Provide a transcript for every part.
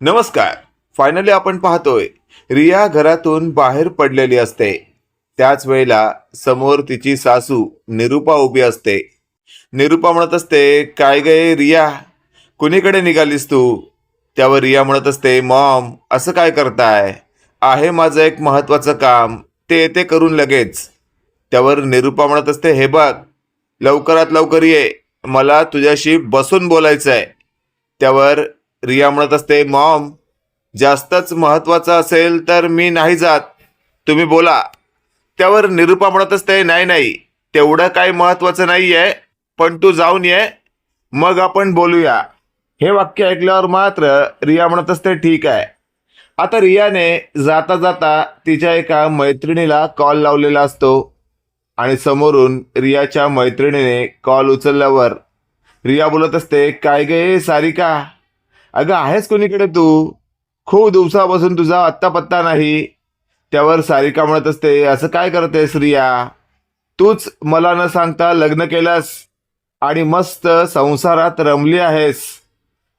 नमस्कार. फायनली आपण पाहतोय रिया घरातून बाहेर पडलेली असते. त्याच वेळेला समोर तिची सासू निरुपा उभी असते. निरुपा म्हणत असते काय गे रिया? कुणीकडे निघालीस तू? त्यावर रिया म्हणत असते मॉम असं काय करताय? आहे माझं एक महत्वाचं काम ते येते करून लगेच. त्यावर निरुपा म्हणत असते हे बघ लवकरात लवकर ये मला तुझ्याशी बसून बोलायचं आहे त्यावर रिया म्हणत असते मॉम जास्तच महत्वाचं असेल तर मी नाही जात. तुम्ही बोला. त्यावर निरुपा म्हणत असते नाही नाही तेवढं काही महत्वाचं नाही आहे पण तू जाऊन ये मग आपण बोलूया. हे वाक्य ऐकल्यावर मात्र रिया म्हणत असते ठीक आहे. आता रियाने जाता जाता तिच्या एका मैत्रिणीला कॉल लावलेला असतो आणि समोरून रियाच्या मैत्रिणीने कॉल उचलल्यावर रिया बोलत असते काय गे सारिका? अगं आहेस कोणीकडे तू? खूप दिवसापासून तुझा आत्ता पत्ता नाही. त्यावर सारिका म्हणत असते असं काय करतेस रिया? तूच मला न सांगता लग्न केलंस आणि मस्त संसारात रमली आहेस.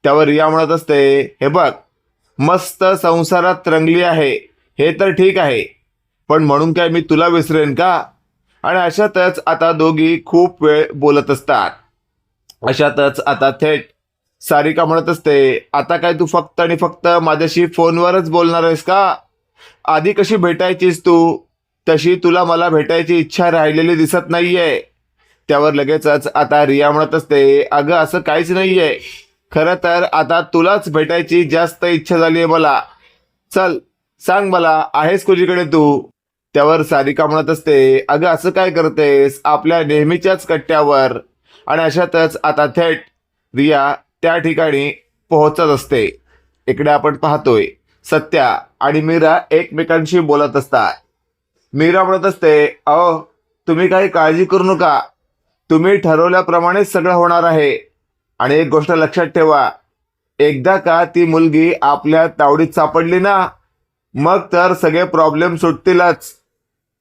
त्यावर रिया म्हणत असते हे बघ मस्त संसारात रंगली आहे. हे तर ठीक आहे पण म्हणून काय मी तुला विसरेन का? आणि अशातच आता दोघी खूप वेळ बोलत असतात. अशातच आता थेट सारिका म्हणत असते आता काय तू फक्त आणि फक्त माझ्याशी फोनवरच बोलणार आहेस का? आधी कशी भेटायचीस तू? तशी तुला मला भेटायची इच्छा राहिलेली दिसत नाहीये. त्यावर लगेचच आता रिया म्हणत असते अगं असं काहीच नाहीये. खरं तर आता तुलाच भेटायची जास्त इच्छा झाली आहे मला. चल सांग मला आहेस कुजीकडे तू? त्यावर सारिका म्हणत असते अगं असं काय करतेस? आपल्या नेहमीच्याच कट्ट्यावर. आणि अशातच आता थेट रिया त्या ठिकाणी पोहोचत असते. इकडे आपण पाहतोय सत्या आणि मीरा एकमेकांशी बोलत असतात. मीरा म्हणत असते अहो तुम्ही काही काळजी करू नका. तुम्ही ठरवल्याप्रमाणेच सगळं होणार आहे. आणि एक गोष्ट लक्षात ठेवा एकदा का ती मुलगी आपल्या तावडीत सापडली ना मग तर सगळे प्रॉब्लेम सुटतीलच.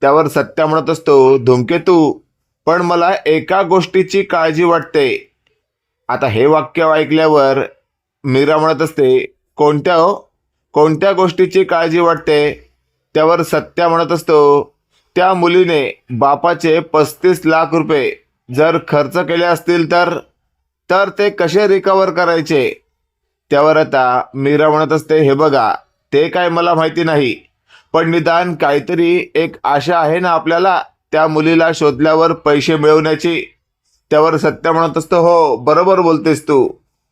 त्यावर सत्या म्हणत असतो धूमकेतू पण मला एका गोष्टीची काळजी वाटते. आता हे वाक्य ऐकल्यावर मीरा म्हणत असते कोणत्या हो? कोणत्या गोष्टीची काळजी वाटते? त्यावर सत्या म्हणत असतो त्या मुलीने बापाचे पस्तीस लाख रुपये जर खर्च केले असतील तर तर ते कसे रिकवर करायचे? त्यावर आता मीरा म्हणत असते हे बघा ते काय मला माहिती नाही पण निदान काहीतरी एक आशा आहे ना आपल्याला त्या मुलीला शोधल्यावर पैसे मिळवण्याची? त्यावर सत्या म्हणत असतो हो बरोबर बोलतेस तू.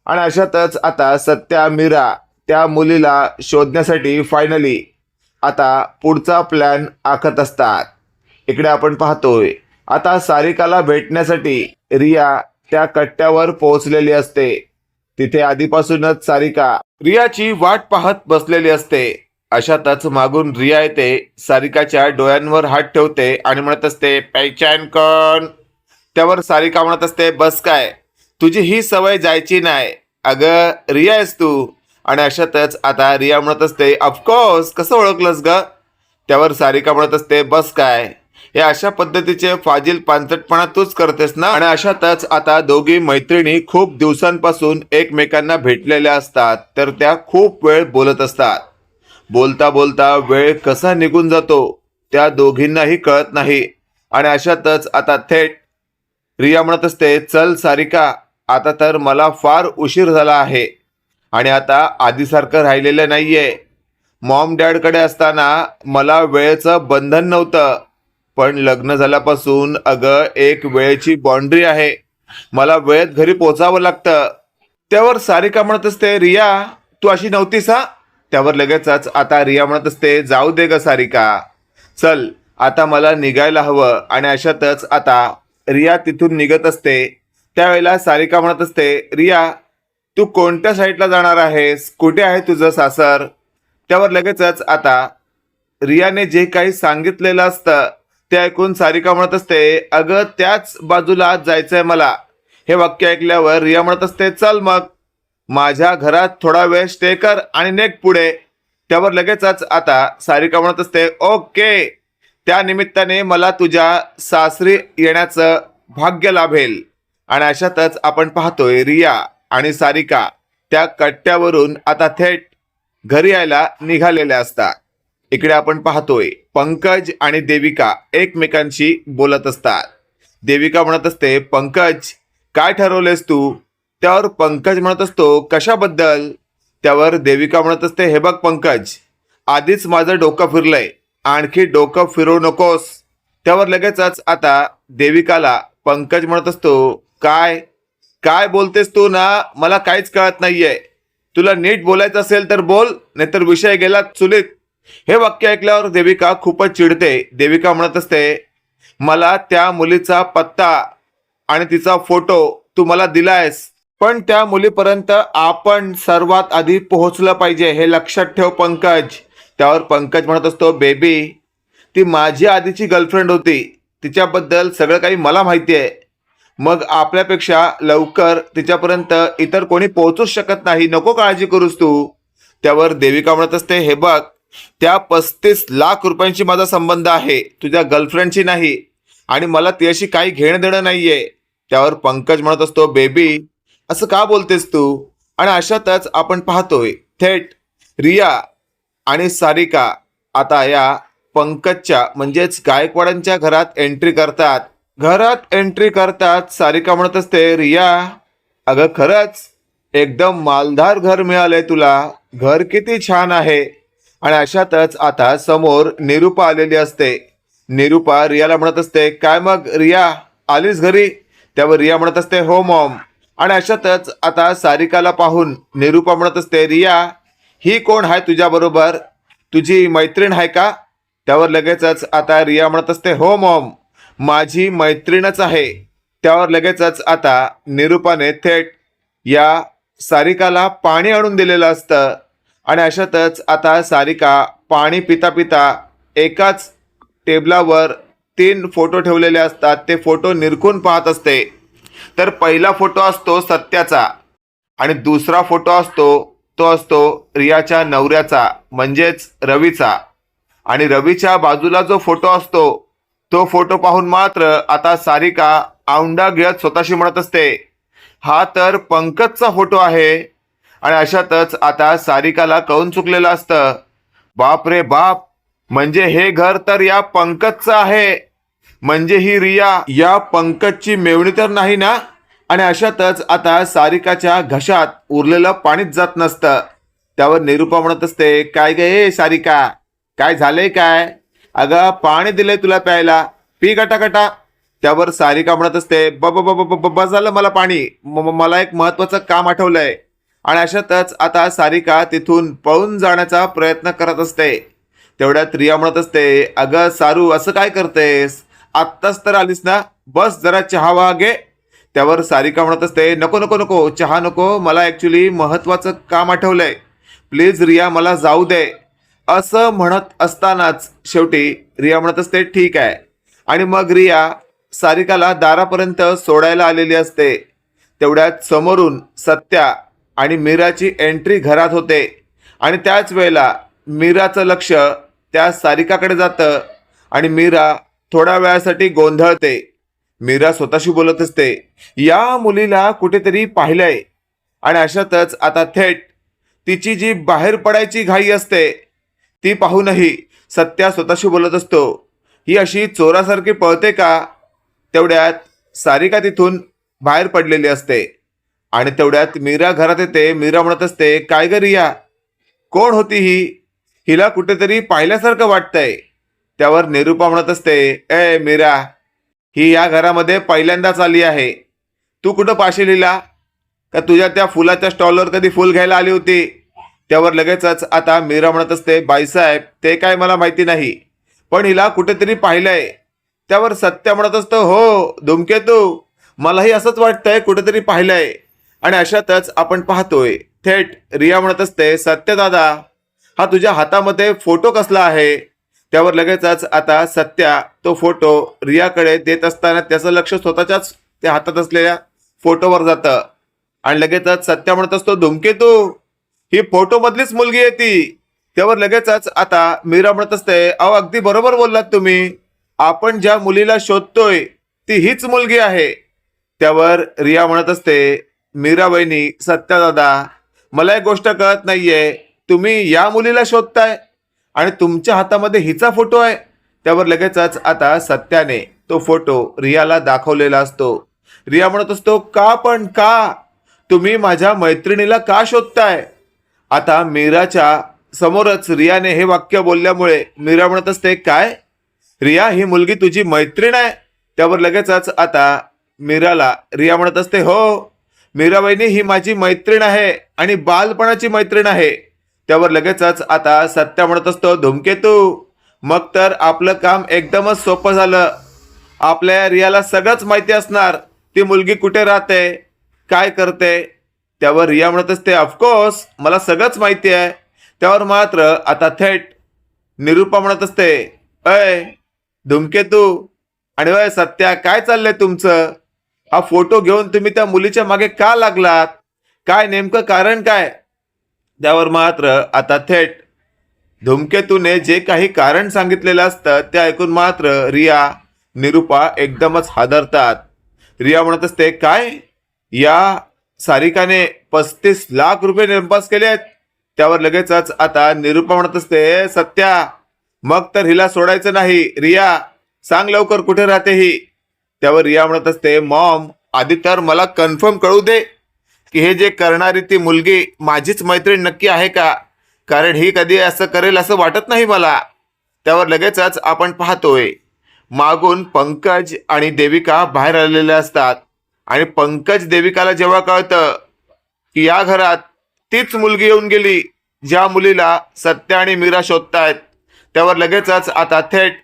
आणि अशातच आता सत्या मीरा त्या मुलीला शोधण्यासाठी फायनली आता पुढचा प्लॅन आखत असतात. इकडे आपण पाहतोय आता सारिकाला भेटण्यासाठी रिया त्या कट्ट्यावर पोहोचलेली असते. तिथे आधीपासूनच सारिका रियाची वाट पाहत बसलेली असते. अशातच मागून रिया येते सारिकाच्या डोळ्यांवर हात ठेवते आणि म्हणत असते पैचान कोण. त्यावर सारिका म्हणत असते. बस काय? तुझी ही सवय जायची नाही. अगं रिया आहेस तू. आणि अशातच आता रिया म्हणत असते ऑफकोर्स कसं ओळखलंस ग? त्यावर सारिका म्हणत असते बस काय? हे अशा पद्धतीचे फाजील पांचटपणा तूच करतेस ना? आणि अशातच आता दोघी मैत्रिणी खूप दिवसांपासून एकमेकांना भेटलेल्या असतात. तर त्या खूप वेळ बोलत असतात. बोलता बोलता वेळ कसा निघून जातो त्या दोघींनाही कळत नाही. आणि अशातच आता थेट रिया म्हणत असते चल सारिका आता तर मला फार उशीर झाला आहे आणि आता आधीसारखं राहिलेलं नाही आहे मॉम डॅडकडे असताना मला वेळेचं बंधन नव्हतं पण लग्न झाल्यापासून अगं एक वेळेची बाउंड्री आहे. मला वेळेत घरी पोचावं लागतं. त्यावर सारिका म्हणत असते रिया तू अशी नव्हतीस हा? त्यावर लगेचच आता रिया म्हणत असते जाऊ दे ग सारिका. चल आता मला निघायला हवं आणि अशातच आता रिया तिथून निघत असते. त्यावेळेला सारिका म्हणत असते रिया तू कोणत्या साईडला जाणार आहेस? कुठे आहे तुझं सासर? त्यावर लगेचच आता रियाने जे काही सांगितलेलं असतं ते ऐकून सारिका म्हणत असते अगं त्याच बाजूला जायचंय मला. हे वाक्य ऐकल्यावर रिया म्हणत असते चल मग. माझ्या घरात थोडा वेळ स्टे कर आणि नेक पुढे. त्यावर लगेचच आता सारिका म्हणत असते ओके. त्या निमित्ताने मला तुझ्या सासरी येण्याचं भाग्य लाभेल. आणि अशातच आपण पाहतोय रिया आणि सारिका त्या कट्ट्यावरून आता थेट घरी यायला निघालेल्या असतात. इकडे आपण पाहतोय पंकज आणि देविका एकमेकांशी बोलत असतात. देविका म्हणत असते पंकज काय ठरवलेस तू? त्यावर पंकज म्हणत असतो कशाबद्दल? त्यावर देविका म्हणत असते हे बघ पंकज आधीच माझं डोकं फिरलंय. आणखी डोकं फिरवू नकोस. त्यावर लगेचच आता देविकाला पंकज म्हणत असतो काय? काय बोलतेस तू ना? मला काहीच कळत नाहीये. तुला नीट बोलायचं असेल तर बोल नाहीतर विषय गेला चुलीत. हे वाक्य ऐकल्यावर देविका खूपच चिडते. देविका म्हणत असते मला त्या मुलीचा पत्ता आणि तिचा फोटो तू मला दिलायस. पण त्या मुलीपर्यंत आपण सर्वात आधी पोहोचलं पाहिजे हे लक्षात ठेव पंकज. त्यावर पंकज म्हणत असतो बेबी ती माझी आधीची गर्लफ्रेंड होती. तिच्याबद्दल सगळं काही मला माहिती आहे. मग आपल्यापेक्षा लवकर तिच्यापर्यंत इतर कोणी पोहोचूच शकत नाही. नको काळजी करूस तू. त्यावर देविका म्हणत असते हे बघ त्या पस्तीस लाख रुपयांशी माझा संबंध आहे. तुझ्या गर्लफ्रेंडशी नाही. आणि मला तिच्याशी काही घेणं देणं नाहीये. त्यावर पंकज म्हणत असतो बेबी असं का बोलतेस तू? आणि अशातच आपण पाहतोय. थेट रिया आणि सारिका आता या पंकजच्या म्हणजेच गायकवाडांच्या घरात एंट्री करतात. घरात एंट्री करतात सारिका म्हणत असते रिया अगं खरंच एकदम मालधार घर मिळालंय तुला. घर किती छान आहे. आणि अशातच आता समोर निरुपा आलेली असते. निरुपा रियाला म्हणत असते काय मग रिया आलीस घरी? त्यावर रिया म्हणत असते हो मॉम. आणि अशातच आता सारिकाला पाहून निरुपा म्हणत असते रिया ही कोण आहे तुझ्याबरोबर तुझी मैत्रीण आहे का? त्यावर लगेचच आता रिया म्हणत असते हो मॉम माझी मैत्रीणच आहे. त्यावर लगेचच आता निरुपाने थेट या सारिकाला पाणी आणून दिलेलं असतं. आणि अशातच आता सारिका पाणी पिता पिता एकाच टेबलावर तीन फोटो ठेवलेले असतात. ते फोटो निरखून पाहत असते. तर पहिला फोटो असतो सत्याचा आणि दुसरा फोटो असतो तो असतो रियाच्या नवऱ्याचा म्हणजेच रवीचा. आणि रवीच्या बाजूला जो फोटो असतो तो फोटो पाहून मात्र आता सारिका औंडा गिळत स्वतःशी म्हणत असते हा तर पंकजचा फोटो आहे. आणि अशातच आता सारिकाला कळून चुकलेलं असतं बाप रे बाप म्हणजे हे घर तर या पंकजचं आहे. म्हणजे ही रिया या पंकजची मेवणी तर नाही ना? आणि अशातच आता सारिकाच्या घशात उरलेलं पाणीच जात नसतं. त्यावर निरुपा म्हणत असते काय गे सारिका? काय झालंय काय? अगं पाणी दिलंय तुला प्यायला. पी गटागटा. त्यावर सारिका म्हणत असते ब ब ब बस झालं मला पाणी. मला एक महत्वाचं काम आठवलंय. आणि अशातच आता सारिका तिथून पळून जाण्याचा प्रयत्न करत असते. तेवढ्यात रिया म्हणत असते अगं सारू असं काय करतेस? आत्ताच तर आलीस ना? बस जरा चहा वा घे त्यावर सारिका म्हणत असते नको नको नको चहा नको मला ॲक्च्युली महत्त्वाचं काम आठवलंय. प्लीज रिया मला जाऊ दे. असं म्हणत असतानाच शेवटी रिया म्हणत असते ठीक आहे. आणि मग रिया सारिकाला दारापर्यंत सोडायला आलेली असते. तेवढ्यात समोरून सत्या आणि मीराची एंट्री घरात होते. आणि त्याच वेळेला मीराचं लक्ष त्या सारिकाकडे जातं आणि मीरा थोड्या वेळासाठी गोंधळते. मीरा स्वतःशी बोलत असते या मुलीला कुठेतरी पाहिलंय. आणि अशातच आता थेट तिची जी बाहेर पडायची घाई असते ती पाहूनही सत्या स्वतःशी बोलत असतो ही अशी चोरासारखी पळते का? तेवढ्यात सारिका तिथून बाहेर पडलेली असते. आणि तेवढ्यात मीरा घरात येते मीरा म्हणत असते काय ग रिया? कोण होती ही? हिला कुठेतरी पाहिल्यासारखं वाटतंय. त्यावर निरुपा म्हणत असते ए मीरा ही या घरामध्ये पहिल्यांदाच आली आहे. तू कुठं पाशी लिहिला? का तुझ्या त्या फुलाच्या स्टॉलवर कधी फुल घ्यायला आली होती? त्यावर लगेचच आता मीरा म्हणत असते बाईसाहेब ते काय मला माहिती नाही. पण हिला कुठेतरी पाहिलंय. त्यावर सत्य म्हणत असतं हो धुमकेतू मलाही असंच वाटतंय कुठेतरी पाहिलंय. आणि अशातच आपण पाहतोय थेट रिया म्हणत असते सत्य दादा हा तुझ्या हातामध्ये फोटो कसला आहे? त्यावर लगेचच आता सत्या तो फोटो रियाकडे देत असताना त्याचं लक्ष स्वतःच्याच त्या हातात असलेल्या फोटोवर जातं. आणि लगेचच सत्या म्हणत असतो धुमकेतू ही फोटो मधलीच मुलगी आहे ती. त्यावर लगेचच आता मीरा म्हणत असते अहो अगदी बरोबर बोललात तुम्ही. आपण ज्या मुलीला शोधतोय ती हीच मुलगी आहे. त्यावर रिया म्हणत असते मीरा वहिनी सत्या दादा मला एक गोष्ट कळत नाहीये. तुम्ही या मुलीला शोधताय? आणि तुमच्या हातामध्ये हिचा फोटो आहे. त्यावर लगेचच आता सत्याने तो फोटो रियाला दाखवलेला असतो. रिया म्हणत असतो का पण का? तुम्ही माझ्या मैत्रिणीला का शोधताय? आता मीराच्या समोरच रियाने हे वाक्य बोलल्यामुळे मीरा म्हणत असते काय? रिया ही मुलगी तुझी मैत्रीण आहे. त्यावर लगेचच आता मीराला रिया म्हणत असते हो मीराबाईनी ही माझी मैत्रीण आहे आणि बालपणाची मैत्रीण आहे. त्यावर लगेचच आता सत्या म्हणत असतो धुमकेतू मग तर आपलं काम एकदमच सोपं झालं. आपल्या रियाला सगळंच माहिती असणार ती मुलगी कुठे राहते? काय करते? त्यावर रिया म्हणत असते ऑफकोर्स मला सगळंच माहिती आहे. त्यावर मात्र आता थेट निरूपा म्हणत असते अय धुमकेतू आणि वय सत्या काय चाललंय तुमचं? हा फोटो घेऊन तुम्ही त्या मुलीच्या मागे का लागलात? काय नेमकं कारण काय? त्यावर मात्र आता थेट धुमकेतूने जे काही कारण सांगितलेलं असतं ते ऐकून मात्र रिया निरुपा एकदमच हादरतात. रिया म्हणत असते काय? या सारिकाने पस्तीस लाख रुपये नियमपास केले आहेत. त्यावर लगेचच आता निरुपा म्हणत असते सत्या मग तर हिला सोडायचं नाही. रिया सांग लवकर कुठे राहते ही? त्यावर रिया म्हणत असते मॉम आधी तर मला कन्फर्म कळू दे. की हे जे करणारी ती मुलगी माझीच मैत्रीण नक्की आहे का? कारण ही कधी असं करेल असं वाटत नाही मला. त्यावर लगेचच आपण पाहतोय. मागून पंकज आणि देविका बाहेर आलेल्या असतात. आणि पंकज देविकाला जेव्हा कळतं की या घरात तीच मुलगी येऊन गेली ज्या मुलीला सत्य आणि मीरा शोधतायत त्यावर लगेचच आता थेट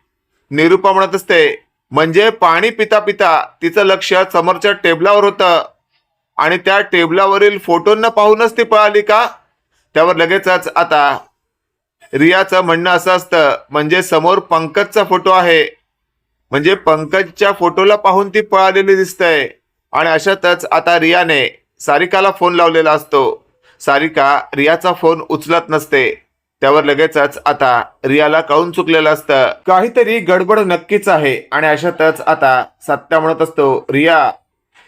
निरूपा म्हणत असते. म्हणजे पाणी पिता पिता तिचं लक्ष समोरच्या टेबलावर होतं. आणि त्या टेबलावरील फोटोंना पाहूनच ती पळाली का? त्यावर लगेचच आता रियाचं म्हणणं असं असतं म्हणजे समोर पंकजचा फोटो आहे. म्हणजे पंकजच्या फोटोला पाहून ती पळालेली दिसतंय. आणि अशातच आता रियाने सारिकाला फोन लावलेला असतो. सारिका रियाचा फोन उचलत नसते. त्यावर लगेचच आता रियाला कळून चुकलेलं असतं. काहीतरी गडबड नक्कीच आहे. आणि अशातच आता सत्या म्हणत असतो रिया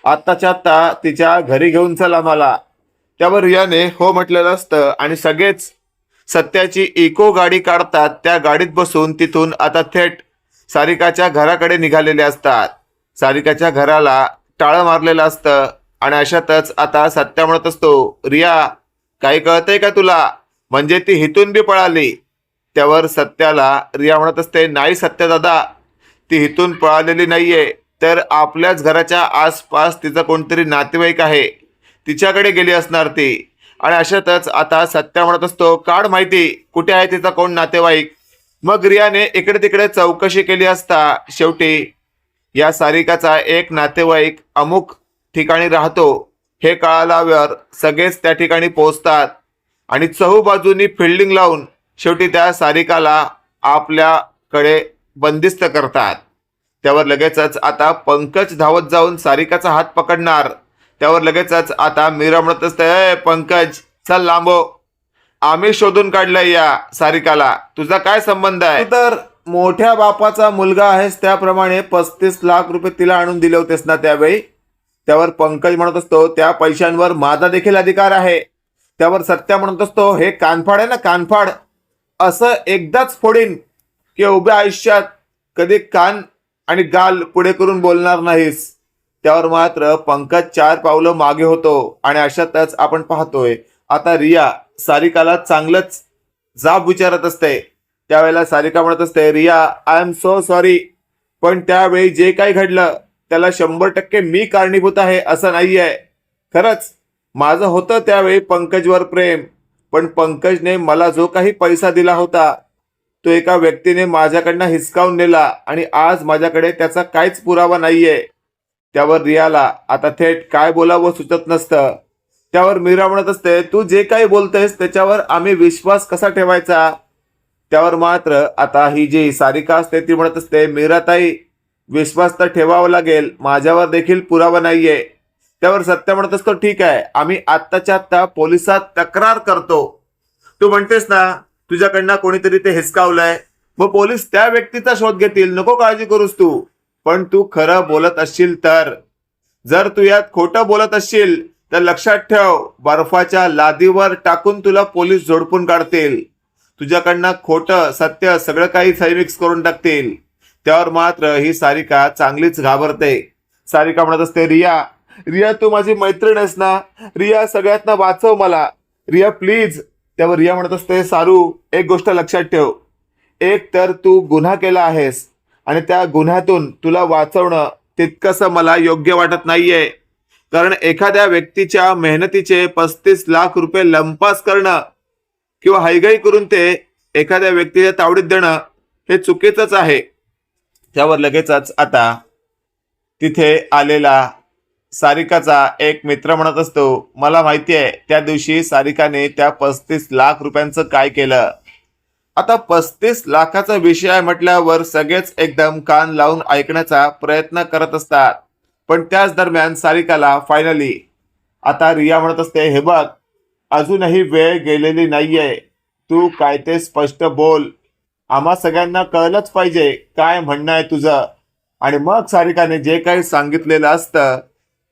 आत्ताच्या आत्ता तिच्या घरी घेऊन चल आम्हाला त्यावर रियाने हो म्हटलेलं असतं आणि सगळेच सत्याची इको गाडी काढतात. त्या गाडीत बसून तिथून आता थेट सारिकाच्या घराकडे निघालेले असतात. सारिकाच्या घराला टाळं मारलेलं असतं आणि अशातच आता सत्या म्हणत असतो रिया काही कळतंय का तुला? म्हणजे ती हिथून बी पळाली. त्यावर सत्याला रिया म्हणत असते नाही सत्य दादा ती हिथून पळालेली नाहीये. तर आपल्याच घराच्या आसपास तिचा कोणतरी नातेवाईक आहे. तिच्याकडे गेली असणार ती. आणि अशातच आता सत्या म्हणत असतो काढ माहिती कुठे आहे तिचा कोण नातेवाईक? मग रियाने इकडे तिकडे चौकशी केली असता शेवटी या सारिकाचा एक नातेवाईक अमुक ठिकाणी राहतो. हे कळाल्यावर सगळेच त्या ठिकाणी पोहोचतात आणि चहूबाजूनी फिल्डिंग लावून शेवटी त्या सारिकाला आपल्याकडे बंदिस्त करतात. त्यावर लगेचच आता पंकज धावत जाऊन सारिकाचा हात पकडणार. त्यावर लगेचच आता मीरा म्हणत असते पंकज चल लांबो. आम्ही शोधून काढलंय या सारिकाला. तुझा काय संबंध आहे? तर मोठ्या बापाचा मुलगा आहेस त्याप्रमाणे पस्तीस लाख रुपये तिला आणून दिले होतेस ना त्यावेळी. त्यावर पंकज म्हणत असतो त्या पैशांवर माझा देखील अधिकार आहे. त्यावर सत्या म्हणत असतो हे कानफाड आहे ना कानफाड. असं एकदाच फोडीन की उभ्या आयुष्यात कधी कान आणि गाल पुढे करून बोलणार नाहीस. त्यावर मात्र पंकज चार पावलं मागे होतो आणि अशातच आपण पाहतोय आता रिया सारिकाला चांगलंच जाब विचारत असते. त्यावेळेला सारिका म्हणत असते Riya I am so sorry पण त्यावेळी जे काही घडलं त्याला शंभर टक्के मी कारणीभूत आहे असं नाहीये. खरंच माझं होतं त्यावेळी पंकजवर प्रेम पण पंकजने मला जो काही पैसा दिला होता तो एका व्यक्तीने माझ्याकडनं हिसकावून नेला आणि आज माझ्याकडे त्याचा काहीच पुरावा नाहीये. त्यावर रियाला आता थेट काय बोलावं सुचत नसतं. त्यावर मीरा म्हणत असते तू जे काही बोलतेस त्याच्यावर आम्ही विश्वास कसा ठेवायचा? त्यावर मात्र आता ही जी सारिका असते ती म्हणत असते मीराताई विश्वास तर ठेवावा लागेल माझ्यावर देखील पुरावा नाहीये. त्यावर सत्य म्हणत असतो ठीक आहे आम्ही आत्ताच्या आत्ता पोलिसात तक्रार करतो. तू म्हणतेस ना तुझ्याकडनं कोणीतरी ते हिसकावलंय. मग पोलीस त्या व्यक्तीचा शोध घेतील. नको काळजी करूस तू. पण तू खरं बोलत असशील तर. जर तू यात खोटं बोलत असशील तर लक्षात ठेव बर्फाच्या लादीवर टाकून तुला पोलीस झोडपून काढतील. तुझ्याकडनं खोटं सत्य सगळं काही मिक्स करून टाकतील. त्यावर मात्र ही सारिका चांगलीच घाबरते. सारिका म्हणत असते रिया रिया तू माझी मैत्रीण आहेस ना? रिया सगळ्यातनं वाचव मला. रिया प्लीज त्यावर रिया म्हणत असते सारू एक गोष्ट लक्षात ठेव. एक तर तू गुन्हा केला आहेस आणि त्या गुन्ह्यातून तुला वाचवणं तितकंसं मला योग्य वाटत नाहीये. कारण एखाद्या व्यक्तीच्या मेहनतीचे पस्तीस लाख रुपये लंपास करणं किंवा हैगाई करून ते एखाद्या व्यक्तीच्या तावडीत देणं हे चुकीचंच आहे. त्यावर लगेचच आता तिथे आलेला सारिकाचा एक मित्र म्हणत असतो मला माहिती आहे त्या दिवशी सारिकाने त्या पस्तीस लाख रुपयांचं काय केलं? आता पस्तीस लाखाचा विषय आहे म्हटल्यावर सगळेच एकदम कान लावून ऐकण्याचा प्रयत्न करत असतात. पण त्याच दरम्यान सारिकाला फायनली आता रिया म्हणत असते हे बघ अजूनही वेळ गेलेली नाहीये. तू काय ते स्पष्ट बोल. आम्हा सगळ्यांना कळलंच पाहिजे काय म्हणणं आहे तुझं? आणि मग सारिकाने जे काही सांगितलेलं असतं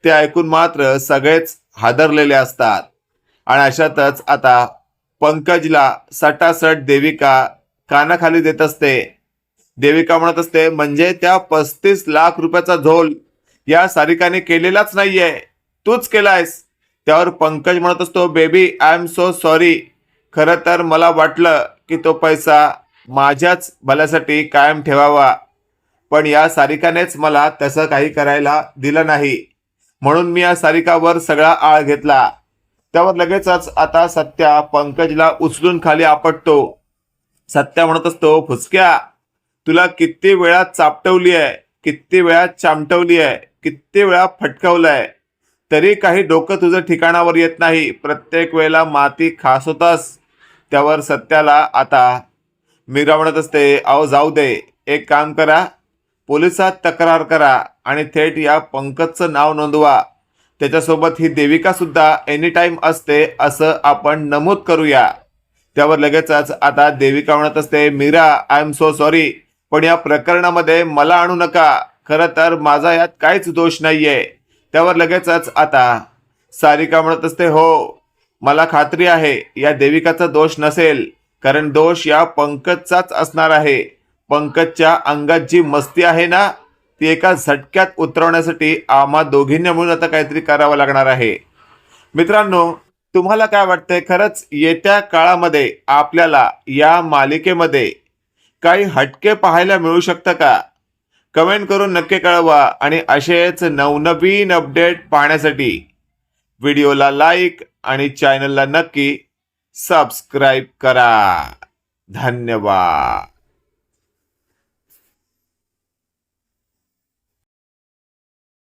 ते ऐकून मात्र सगळेच हादरलेले असतात. आणि अशातच आता पंकजला सटासट देविका कानाखाली देत असते. देविका म्हणत असते म्हणजे त्या पस्तीस लाख रुपयाचा झोल या सारिकाने केलेलाच नाहीये. तूच केलायस. त्यावर पंकज म्हणत असतो baby I am so sorry. खरं तर मला वाटलं की तो पैसा माझ्याच भल्यासाठी कायम ठेवावा. पण या सारिकानेच मला तसं काही करायला दिलं नाही. म्हणून मी या सारिकावर सगळा आळ घेतला. त्यावर लगेचच आता सत्या पंकजला उचलून खाली आपटतो. सत्या म्हणत असतो फुसक्या तुला किती वेळा चापटवली आहे किती वेळा चामटवली आहे किती वेळा फटकवलंय तरी काही डोकं तुझं ठिकाणावर येत नाही. प्रत्येक वेळेला माती खास होतास. त्यावर सत्याला आता मीरा म्हणत असते अहो जाऊ दे. एक काम करा पोलिसात तक्रार करा आणि थेट या पंकजचं नाव नोंदवा. त्याच्यासोबत ही देविका सुद्धा एनी टाईम असते असं आपण नमूद करूया. त्यावर लगेचच आता देविका म्हणत असते Meera I am so sorry पण या प्रकरणामध्ये मला आणू नका. खरं तर माझा यात काहीच दोष नाहीये. त्यावर लगेचच आता सारिका म्हणत असते हो मला खात्री आहे या देविकाचा दोष नसेल कारण दोष या पंकजचाच असणार आहे. पंकजच्या अंगात जी मस्ती आहे ना ती एका झटक्यात उतरवण्यासाठी आम्हा दोघींनी मिळून आता काहीतरी करावं लागणार आहे. मित्रांनो तुम्हाला काय वाटतंय? खरंच येत्या काळामध्ये आपल्याला या मालिकेमध्ये काही हटके पाहायला मिळू शकतं का? कमेंट करून नक्की कळवा आणि असेच नवनवीन अपडेट पाहण्यासाठी व्हिडिओला लाईक आणि चॅनलला नक्की सबस्क्राईब करा. धन्यवाद.